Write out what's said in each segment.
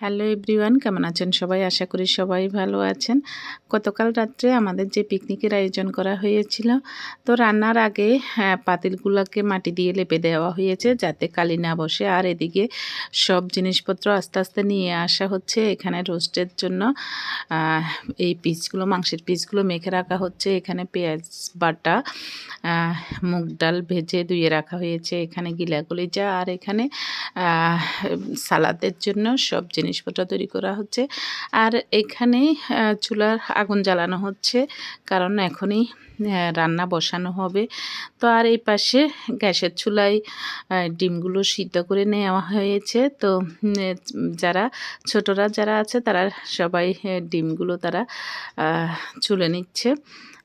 Hello everyone কেমন আছেন সবাই? আশা করি সবাই ভালো আছেন। গতকাল রাত্রে আমাদের যে পিকনিকের আয়োজন করা হয়েছিল তো রান্নার আগে হ্যাঁ, পাতিলগুলোকে মাটি দিয়ে লেপে দেওয়া হয়েছে যাতে কালি না বসে। আর এদিকে সব জিনিসপত্র আস্তে আস্তে নিয়ে আসা হচ্ছে। এখানে রোস্টের জন্য এই পিসগুলো মাংসের পিসগুলো মেখে রাখা হচ্ছে। এখানে পেঁয়াজ বাটা মুগ ডাল ভেজে ধুয়ে রাখা হয়েছে। এখানে গিলাগুলি যা আর এখানে সালাদের জন্য সব জিনিস জিনিসপত্র তৈরি করা হচ্ছে। আর এখানে চুলার আগুন জ্বালানো হচ্ছে। কারণ এখনই রান্না বসানো হবে। তো আর এই পাশে গ্যাসের চুলায় ডিমগুলো সিদ্ধ করে নেওয়া হয়েছে। তো যারা ছোটরা যারা আছে, তারা সবাই ডিমগুলো তারা চুলে নিচ্ছে।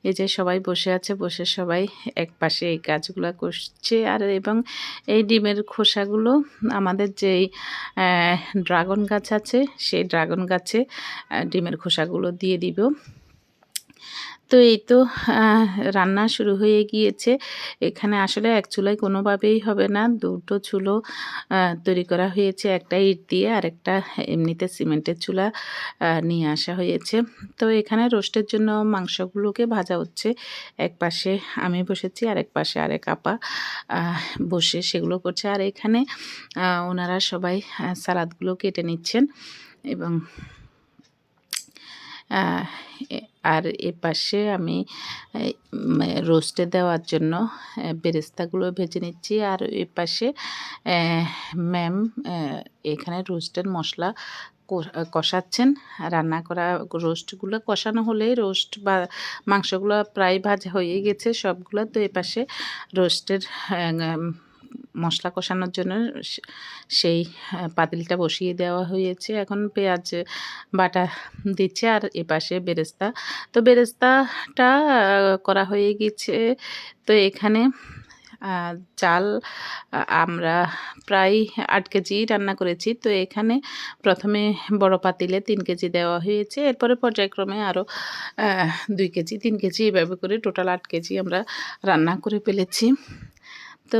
এই যে সবাই বসে আছে, বসে সবাই এক পাশে এই কাজগুলো করছে। আর এবং এই ডিমের খোসাগুলো, আমাদের যেই ড্রাগন গাছ আছে, সেই ড্রাগন গাছে ডিমের খোসাগুলো দিয়ে দিব। তো এই তো রান্না শুরু হয়ে গিয়েছে। এখানে আসলে এক চুলায় কোনোভাবেই হবে না। দুটো চুলো তৈরি করা হয়েছে। একটা ইট দিয়ে আর একটা এমনিতে সিমেন্টের চুলা নিয়ে আসা হয়েছে। তো এখানে রোস্টের জন্য মাংসগুলোকে ভাজা হচ্ছে। এক পাশে আমি বসেছি আর এক পাশে আরেক আপা বসে সেগুলো করছে। আর এখানে ওনারা সবাই সালাদগুলো কেটে নিচ্ছেন এবং আর এ পাশে আমি রোস্টে দেওয়ার জন্য বেরেস্তাগুলো ভেজে নিচ্ছি। আর এ পাশে ম্যাম এখানে রোস্টের মশলা কষাচ্ছেন। রান্না করা রোস্টগুলো কষানো হলেই রোস্ট বা মাংসগুলো প্রায় ভাজা হয়ে গেছে সবগুলো। তো এ পাশে রোস্টের মশলা কষানোর জন্য সেই পাতিলটা বসিয়ে দেওয়া হয়েছে। এখন পেঁয়াজ, বাটা দিচ্ছে আর এপাশে বেরেস্তা। তো বেরেস্তাটা করা হয়ে গেছে। তো এখানে চাল আমরা প্রায় আট কেজি রান্না করেছি। তো এখানে প্রথমে বড় পাতিলে তিন কেজি দেওয়া হয়েছে। এরপরে পর্যায়ক্রমে আরও দুই কেজি, তিন কেজি এভাবে করে টোটাল আট কেজি আমরা রান্না করে ফেলেছি। তো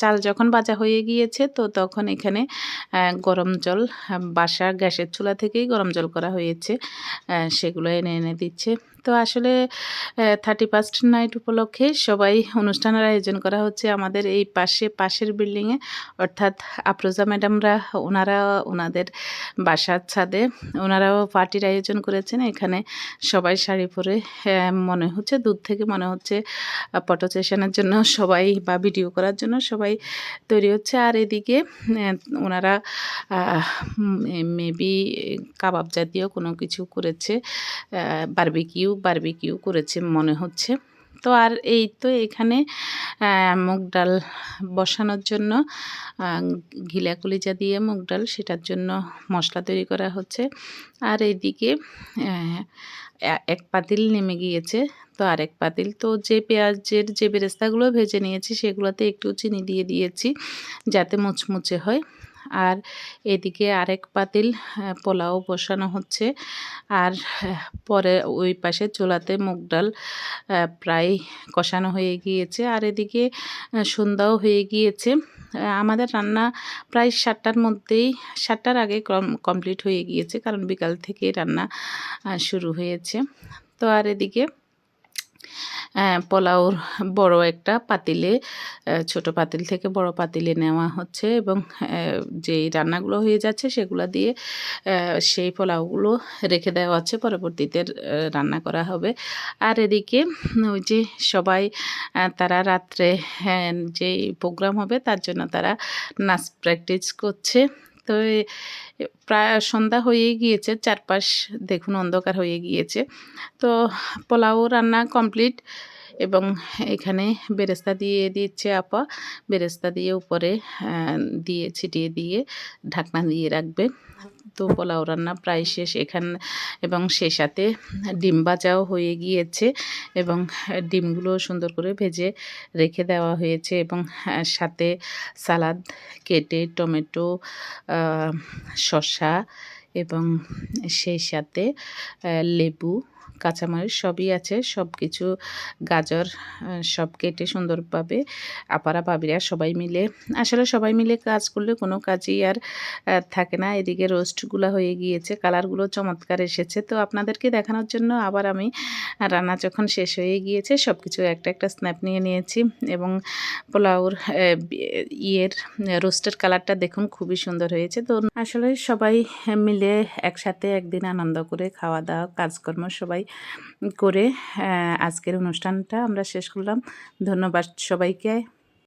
চাল যখন বাজা হয়ে গিয়েছে, তো তখন এখানে গরম জল বাসা গ্যাসের চুলা থেকেই গরম জল করা হয়েছে। সেগুলো এনে এনে দিচ্ছে। তো আসলে থার্টি ফার্স্ট নাইট উপলক্ষে সবাই অনুষ্ঠানের আয়োজন করা হচ্ছে আমাদের এই পাশে, পাশের বিল্ডিংয়ে অর্থাৎ আফরোজা ম্যাডামরা, ওনারা ওনাদের বাসার ছাদে, ওনারাও পার্টির আয়োজন করেছেন। এখানে সবাই শাড়ি পরে মনে হচ্ছে দূর থেকে মনে হচ্ছে ফটো সেশনের জন্য সবাই বা ভিডিও করার জন্য সবাই তৈরি হচ্ছে। আর এদিকে ওনারা মেবি কাবাব জাতীয় কোনো কিছু করেছে বারবিকিউ বারবিকিউ করেছে মনে হচ্ছে। তো আর এই তো এখানে মুগ ডাল বসানোর জন্য ঘিলা কলিজা দিয়ে মুগ ডাল সেটার জন্য মশলা তৈরি করা হচ্ছে। আর এইদিকে এক পাতিল নেমে গিয়েছে। তো আরেক পাতিল, তো যে পেঁয়াজের যে বেরেস্তাগুলো ভেজে নিয়েছি সেগুলোতে একটু চিনি দিয়ে দিয়েছি যাতে মুচমুচে হয়। আর এদিকে আরেক পাতিল পোলাও বসানো হচ্ছে। আর পরে ওই পাশে চুলাতে মুগ ডাল প্রায় কষানো হয়ে গিয়েছে। আর এদিকে সন্ধ্যাও হয়ে গিয়েছে। আমাদের রান্না প্রায় সাতটার মধ্যেই, সাতটার আগে কমপ্লিট হয়ে গিয়েছে, কারণ বিকাল থেকে রান্না শুরু হয়েছে। তো আর এদিকে পোলাওর বড় একটা পাতিলে ছোট পাতিল থেকে বড় পাতিলে নেওয়া হচ্ছে এবং যেই রান্নাগুলো হয়ে যাচ্ছে সেগুলো দিয়ে সেই পোলাওগুলো রেখে দেওয়া হচ্ছে। পরবর্তীতে রান্না করা হবে। আর এদিকে ওই যে সবাই তারা রাত্রে হ্যাঁ, যেই প্রোগ্রাম হবে তার জন্য তারা নাচ প্র্যাকটিস করছে। তো প্রায় সন্ধ্যা হয়ে গিয়েছে, চারপাশ দেখুন অন্ধকার হয়ে গিয়েছে। তো পোলাও রান্না কমপ্লিট এবং এখানে বেরেস্তা দিয়ে দিচ্ছে আপা। বেরেস্তা দিয়ে উপরে দিয়ে ছিটিয়ে দিয়ে ঢাকনা দিয়ে রাখবে। তো পোলাও রান্না প্রায় শেষ এখান, এবং সে সাথে ডিম বাজাও হয়ে গিয়েছে, এবং ডিমগুলো সুন্দর করে ভেজে রেখে দেওয়া হয়েছে, এবং সাথে সালাদ, কেটে টমেটো শসা এবং সেই সাথে লেবু, কাঁচামরিচ সবই আছে। সব কিছু গাজর সব কেটে সুন্দরভাবে আপারা পাবিরা সবাই মিলে, আসলে সবাই মিলে কাজ করলে কোনো কাজই আর থাকে না। এদিকে রোস্টগুলো হয়ে গিয়েছে, কালারগুলো চমৎকার এসেছে। তো আপনাদেরকে দেখানোর জন্য আবার আমি রান্না যখন শেষ হয়ে গিয়েছে সব কিছু একটা একটা স্ন্যাপ নিয়ে নিয়েছি এবং বি- ইয়ের, রোস্টের কালারটা দেখুন, খুবই সুন্দর হয়েছে। তো আসলে সবাই মিলে একসাথে একদিন আনন্দ করে খাওয়া দাওয়া কাজকর্ম সবাই করে আজকের অনুষ্ঠানটা আমরা শেষ করলাম। ধন্যবাদ সবাইকে।